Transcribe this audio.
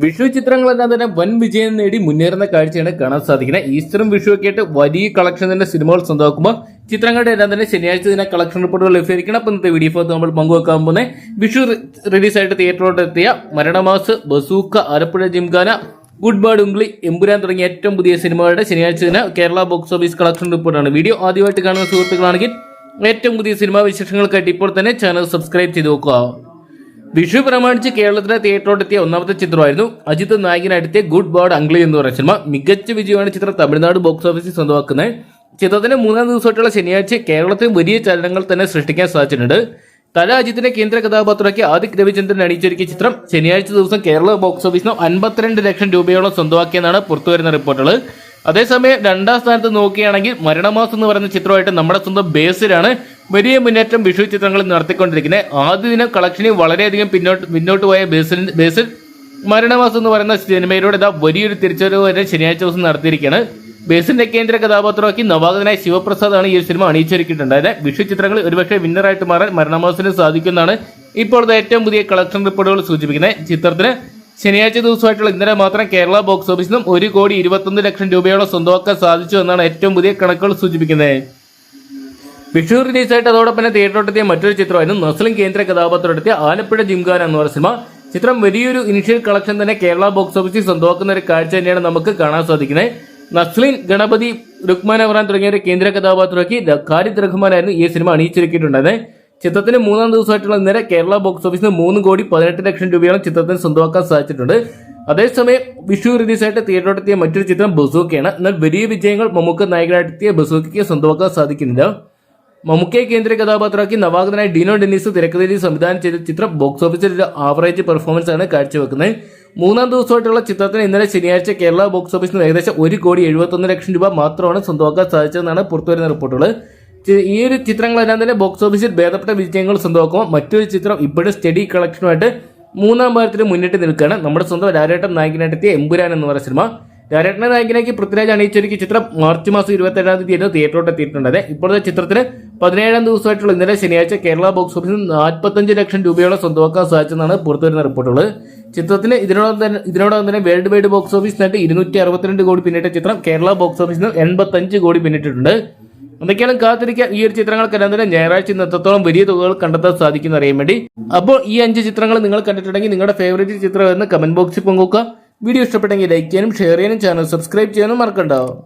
വിഷു ചിത്രങ്ങളെല്ലാം തന്നെ വൻ വിജയം നേടി മുന്നേറുന്ന കാഴ്ചയാണ് കാണാൻ സാധിക്കുന്നത്. ഈസ്റ്ററും വിഷു ഒക്കെ ആയിട്ട് വലിയ കളക്ഷൻ തന്നെ സിനിമകൾ സ്വന്തമാക്കുമ്പോൾ ചിത്രങ്ങളുടെ എല്ലാം തന്നെ ശനിയാഴ്ച ദിന കളക്ഷൻ റിപ്പോർട്ടുകൾ ലഭ്യമായിരിക്കണം അപ്പം ഇന്നത്തെ വീഡിയോ ഫോർ നമ്മൾ പങ്കുവെക്കാൻ പോകുന്നത് വിഷു റിലീസായിട്ട് തിയേറ്ററിലോട്ട് എത്തിയ Maranamass Bazooka Alappuzha Gymkhana Good Bad Ugly Empuraan തുടങ്ങിയ ഏറ്റവും പുതിയ സിനിമകളുടെ ശനിയാഴ്ച ദിന കേരള ബോക്സ് ഓഫീസ് കളക്ഷൻ റിപ്പോർട്ടാണ് വീഡിയോ ആദ്യമായിട്ട് കാണുന്ന സുഹൃത്തുക്കളാണെങ്കിൽ ഏറ്റവും പുതിയ സിനിമാ വിശേഷങ്ങൾക്കായിട്ട് ഇപ്പോൾ തന്നെ ചാനൽ സബ്സ്ക്രൈബ് ചെയ്ത് നോക്കുക വിഷു പ്രമാണിച്ച് കേരളത്തിലെ തിയേറ്ററോടെത്തിയ ഒന്നാമത്തെ ചിത്രമായിരുന്നു അജിത് നായകനായിട്ടെത്തിയ ഗുഡ് ബോർഡ് അംഗ്ലി എന്ന് പറയുന്ന സിനിമ. മികച്ച വിജയമാണ് ചിത്രം തമിഴ്നാട് ബോക്സ് ഓഫീസിൽ സ്വന്തമാക്കുന്നത്. ചിത്രത്തിന് മൂന്നാം ദിവസമായിട്ടുള്ള ശനിയാഴ്ച കേരളത്തിൽ വലിയ ചലനങ്ങൾ തന്നെ സൃഷ്ടിക്കാൻ സാധിച്ചിട്ടുണ്ട്. തല അജിത്തിന്റെ കേന്ദ്ര കഥാപാത്രമാക്കി ആദിക് രവിചന്ദ്രൻ അണിയിച്ചൊരുക്കിയ ചിത്രം ശനിയാഴ്ച ദിവസം കേരള ബോക്സ് ഓഫീസിന് അൻപത്തിരണ്ട് ലക്ഷം രൂപയോളം സ്വന്തമാക്കിയെന്നാണ് പുറത്തുവരുന്ന റിപ്പോർട്ടുകൾ. അതേസമയം രണ്ടാം സ്ഥാനത്ത് നോക്കുകയാണെങ്കിൽ മരണമാസം എന്ന് പറയുന്ന ചിത്രമായിട്ട് നമ്മുടെ സ്വന്തം ബേസിലാണ് വലിയ മുന്നേറ്റം വിഷു ചിത്രങ്ങൾ നടത്തിക്കൊണ്ടിരിക്കുന്നത്. ആദ്യ ദിനം കളക്ഷനിൽ വളരെയധികം പിന്നോട്ട് മുന്നോട്ട് പോയ ബേസിൽ ബേസിൽ മരണമാസം എന്ന് പറയുന്ന സിനിമയിലൂടെ ഇതാ വലിയൊരു തിരിച്ചുവരവ് വരെ ശനിയാഴ്ച ദിവസം നടത്തിയിരിക്കുകയാണ്. ബേസിന്റെ കേന്ദ്ര കഥാപാത്രമാക്കി നവാഗതനായ ശിവപ്രസാദാണ് ഈ സിനിമ അണിയിച്ചൊരുക്കിയിട്ടുണ്ട്. അതായത് വിഷു ചിത്രങ്ങൾ ഒരുപക്ഷെ വിന്നറായിട്ട് മാറാൻ മരണമാസത്തിന് സാധിക്കുന്നതാണ് ഇപ്പോഴത്തെ ഏറ്റവും പുതിയ കളക്ഷൻ റിപ്പോർട്ടുകൾ സൂചിപ്പിക്കുന്നത്. ചിത്രത്തിന് ശനിയാഴ്ച ദിവസമായിട്ടുള്ള ഇന്നലെ മാത്രം കേരള ബോക്സ് ഓഫീസിൽ നിന്നും ഒരു കോടി ഇരുപത്തൊന്ന് ലക്ഷം രൂപയോളം സ്വന്തമാക്കാൻ സാധിച്ചു എന്നാണ് ഏറ്റവും പുതിയ കണക്കുകൾ സൂചിപ്പിക്കുന്നത്. വിഷു റിലീസായിട്ട് അതോടൊപ്പം തന്നെ തിയേറ്ററിലെത്തിയ മറ്റൊരു ചിത്രമായിരുന്നു നസ്ലിം കേന്ദ്ര കഥാപാത്രത്തിൽ ആലപ്പുഴ ജിംഖാന എന്ന് പറഞ്ഞ സിനിമ. ചിത്രം വലിയൊരു ഇനിഷ്യൽ കളക്ഷൻ തന്നെ കേരള ബോക്സ് ഓഫീസിൽ സ്വന്തമാക്കുന്ന ഒരു കാഴ്ച തന്നെയാണ് നമുക്ക് കാണാൻ സാധിക്കുന്നത്. നസ്ലിൻ ഗണപതി രുക്മാൻ അവറാൻ തുടങ്ങിയ ഒരു കേന്ദ്ര കഥാപാത്രമാക്കി ഖാലിദ് റഹ്മാനായിരുന്നു ഈ സിനിമ അണിയിച്ചൊരുക്കിയിട്ടുണ്ടായത് ചിത്രത്തിന് മൂന്നാം ദിവസമായിട്ടുള്ള ഇന്നലെ കേരള ബോക്സ് ഓഫീസിന് മൂന്ന് കോടി പതിനെട്ട് ലക്ഷം രൂപയാണ് ചിത്രത്തിന് സ്വന്തമാക്കാൻ സാധിച്ചിട്ടുണ്ട്. അതേസമയം വിഷു റിലീസായിട്ട് തിയേറ്ററിലെത്തിയ മറ്റൊരു ചിത്രം ബസൂക്കയാണ്. എന്നാൽ വലിയ വിജയങ്ങൾ മമ്മൂക്ക നായകനായിട്ടെത്തിയ ബസൂക്കയ്ക്ക് സ്വന്തമാക്കാൻ സാധിക്കുന്നില്ല. മമ്മൂക്കയെ കേന്ദ്ര കഥാപാത്രമാക്കി നവാഗതനായ ഡിനോ ഡെന്നിസ് തിരക്കഥയിൽ സംവിധാനം ചെയ്ത ചിത്രം ബോക്സ് ഓഫീസിൽ ഒരു ആവറേജ് പെർഫോമൻസ് ആണ് കാഴ്ചവെക്കുന്നത്. മൂന്നാം ദിവസമായിട്ടുള്ള ചിത്രത്തിന് ഇന്നലെ ശനിയാഴ്ച കേരള ബോക്സ് ഓഫീസിൽ നിന്ന് ഏകദേശം ഒരു കോടി എഴുപത്തൊന്ന് ലക്ഷം രൂപ മാത്രമാണ് സ്വന്തമാക്കാൻ സാധിച്ചതെന്നാണ് പുറത്തുവരുന്ന റിപ്പോർട്ടുകൾ ഈ ഒരു ചിത്രങ്ങളെല്ലാം തന്നെ ബോക്സ് ഓഫീസിൽ ഭേദപ്പെട്ട വിജയങ്ങൾ സ്വന്തമാക്കുമ്പോൾ മറ്റൊരു ചിത്രം ഇപ്പോഴും സ്റ്റഡി കളക്ഷനുമായിട്ട് മൂന്നാം ഭാരത്തിൽ മുന്നിട്ട് നിൽക്കുകയാണ്. നമ്മുടെ സ്വന്തം രാരേട്ടൻ നായകനായിട്ടെത്തിയ എമ്പുരാൻ എന്ന് പറയുന്ന സിനിമ. രാരേട്ടനെ നായകനാക്കി പൃഥ്വിരാജ് അണിയിച്ചൊരുക്കിയ ചിത്രം മാർച്ച് മാസം ഇരുപത്തേഴാം തീയതി ആയിരുന്നു തിയേറ്ററിലോട്ട് എത്തിയിട്ടുണ്ട്. ഇപ്പോഴത്തെ ചിത്രത്തിന് പതിനേഴാം ദിവസമായിട്ടുള്ള ഇന്നലെ ശനിയാഴ്ച കേരള ബോക്സ് ഓഫീസിൽ നാൽപ്പത്തഞ്ച് ലക്ഷം രൂപയോളം സ്വന്തമാക്കാൻ സാധിച്ചെന്നാണ് പുറത്തുവരുന്ന റിപ്പോർട്ടുകൾ. ചിത്രത്തിന് ഇതിനോടൊപ്പം തന്നെ ഇതിനോടൊപ്പം തന്നെ വേൾഡ് വൈഡ് ബോക്സ് ഓഫീസ് നേട്ട് ഇരുന്നൂറ്റി അറുപത്തിരണ്ട് കോടി പിന്നിട്ട ചിത്രം കേരള ബോക്സ് ഓഫീസിന് എൺപത്തഞ്ച് കോടി പിന്നിട്ടിട്ടുണ്ട്. എന്തൊക്കെയാണ് കാത്തിരിക്കാൻ ഈ ഒരു ചിത്രങ്ങൾക്കെല്ലാം തന്നെ ഞായറാഴ്ച ഇന്ന് എത്രത്തോളം വലിയ തുകകൾ കണ്ടെത്താൻ സാധിക്കുന്ന അറിയാൻ വേണ്ടി. അപ്പോൾ ഈ അഞ്ച് ചിത്രങ്ങൾ നിങ്ങൾ കണ്ടിട്ടുണ്ടെങ്കിൽ നിങ്ങളുടെ ഫേവറേറ്റ് ചിത്രം എന്ന് കമന്റ് ബോക്സിൽ പങ്കുവെക്കുക. വീഡിയോ ഇഷ്ടപ്പെട്ടെങ്കിൽ ലൈക്ക് ചെയ്യാനും ഷെയർ ചെയ്യാനും ചാനൽ സബ്സ്ക്രൈബ് ചെയ്യാനും മറക്കണ്ടാവും